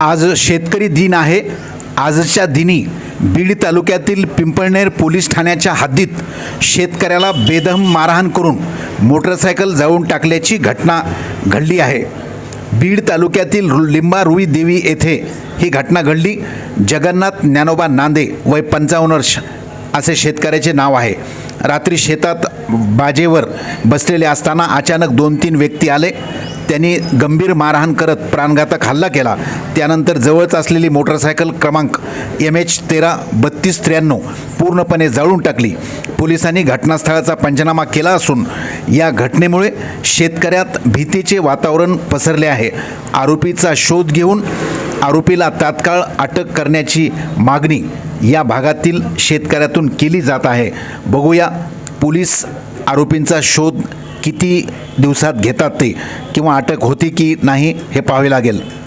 आज शेतकरी दिन आहे. आजच्या दिनी बीड तालुक्यातील पिंपळनेर पोलीस ठाण्याच्या हद्दीत शेतकऱ्याला बेदम मारहाण करून मोटरसायकल जाळून टाकल्याची घटना घडली आहे. बीड तालुक्यातील रु- लिंबा रुई देवी येथे ही घटना घडली. जगन्नाथ ज्ञानोबा नांदे वय पंचावन्न वर्ष असे शेतकऱ्याचे नाव आहे. रात्री शेतात बाजेवर बसलेले असताना अचानक दोन तीन व्यक्ती आले. त्यांनी गंभीर मारहाण करत प्राणघातक हल्ला केला. त्यानंतर जवळच असलेली मोटरसायकल क्रमांक एम एच तेरा बत्तीस त्र्याण्णव पूर्णपणे जाळून टाकली. पोलिसांनी घटनास्थळाचा पंचनामा केला असून या घटनेमुळे शेतकऱ्यात भीतीचे वातावरण पसरले आहे. आरोपीचा शोध घेऊन आरोपीला तात्काळ अटक करण्याची मागणी या भागातील शेतकऱ्यातून केली जात आहे. बघूया पोलीस आरोपींचा शोध किती दिवसात घेतात ते किंवा अटक होती की नाही हे पाहावे लागेल.